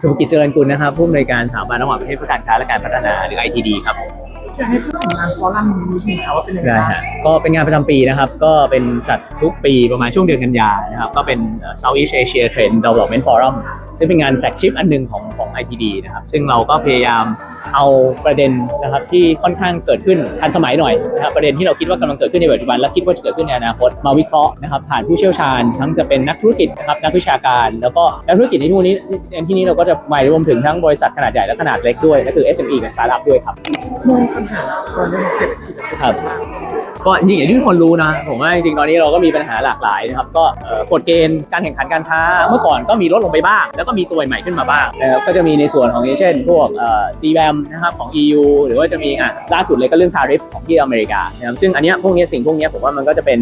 สุภกิจเจริญกุลนะครับผู้อำนวยการสถาบันระหว่างประเทศเพื่อการค้าและการพัฒนาหรือ ITD ครับจะให้พูดถึงงานฟอรัมนี้นิดนึงค่ะว่าเป็นยังไงได้บ้างฮะก็เป็นงานประจำปีนะครับ ก็เป็นจัดทุกปีประมาณช่วงเดือนกันยานะครับ ก็เป็นเอ่อ Southeast Asia Trend Development Forum ซึ่งเป็นงานแฟลกชิพอันหนึ่งของของ ITD นะครับ ซึ่งเราก็พยายาม เอาประเด็นนะครับที่ค่อนข้างเกิดขึ้นทันสมัยหน่อยนะครับประเด็นที่เราคิดว่ากำลังเกิดขึ้นในปัจจุบันและคิดว่าจะเกิดขึ้นในอนาคตมาวิเคราะห์นะครับผ่านผู้เชี่ยวชาญ ทั้งจะเป็นนักธุรกิจนะครับนักวิชาการ แล้วก็นักธุรกิจในที่นี้ในที่นี้เราก็จะหมายรวมถึงทั้งบริษัทขนาดใหญ่และขนาดเล็กด้วยก็คือ SME กับ Startup ด้วยครับมองปัญหาตอนนี้เศรษฐกิจจะครับเป็นยังไงบ้างก็จริงๆอย่างที่ทุกคนรู้นะผมว่าจริงๆตอนนี้เราก็มีปัญหาหลากหลายนะครับก็เอ่อกฎเกณฑ์การแข่งขันการค้า เมื่อก่อนก็มีลดลงไปบ้าง แล้วก็มีตัวใหม่ขึ้นมาบ้างนะครับก็จะมีในส่วนของอย่างเช่น พวกเอ่อ CBAM นะครับของ EU หรือว่าจะมีอะล่าสุดเลยก็เรื่อง tariff ของที่อเมริกานะครับซึ่งอันเนี้ยพวกเนี้ยสิ่งพวกเนี้ยผมว่ามันก็จะเป็น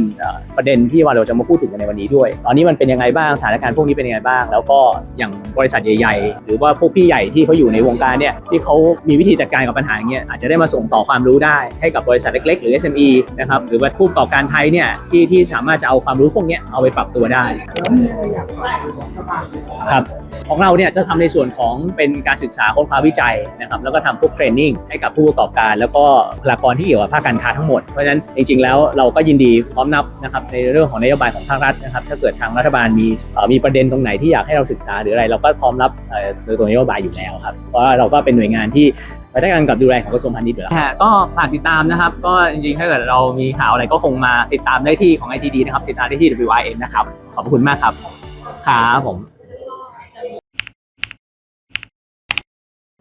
ประเด็นที่ว่าเราจะมาพูดถึงกันในวันนี้ด้วย ตอนนี้มันเป็นยังไงบ้างสถานการณ์พวกนี้เป็นยังไงบ้าง แล้วก็อย่างบริษัทใหญ่ๆ หรือว่าพวกพี่ใหญ่ที่เขาอยู่ในวงการเนี่ยที่เขามีวิธีจัดการกับปัญหาอย่างเงี้ยอาจจะได้มาส่งต่อความรู้ได้ให้กับบริษัทเล็ก ๆ หรือ SME นะครับหรือว่าผู้ประกอบการไทยเนี่ยที่ที่สามารถจะเอาความรู้พวกเนี้ยเอาไปปรับตัวได้ครับ ของเราเนี่ยจะทำในส่วนของเป็นการศึกษาค้นคว้าวิจัยนะครับแล้วก็ทำพวกเทรนนิ่งให้กับผู้ประกอบการ แล้วก็บุคลากรที่เกี่ยวกับภาคการค้าทั้งหมด เพราะฉะนั้นจริงๆแล้วเราก็ยินดีพร้อมนับนะครับในเรื่องของนโยบายของภาครัฐนะครับถ้าเกิดทางรัฐบาลมีเอ่อมีประเด็นตรงไหนที่อยากให้เราศึกษาหรืออะไร เราก็พร้อมรับเอ่อโดยตัวนโยบายอยู่แล้วครับเพราะว่าเราก็เป็นหน่วยงานที่ภายใต้การกำกับดูแลของกระทรวงพาณิชย์อยู่แล้วก็ฝากติดตามนะครับ ก็จริงๆ ถ้าเกิดเรามีข่าวอะไรก็คงมาติดตามได้ที่ของ ITD นะครับ ติดตามได้ที่ WIN นะครับ ขอบคุณมากครับ ครับผม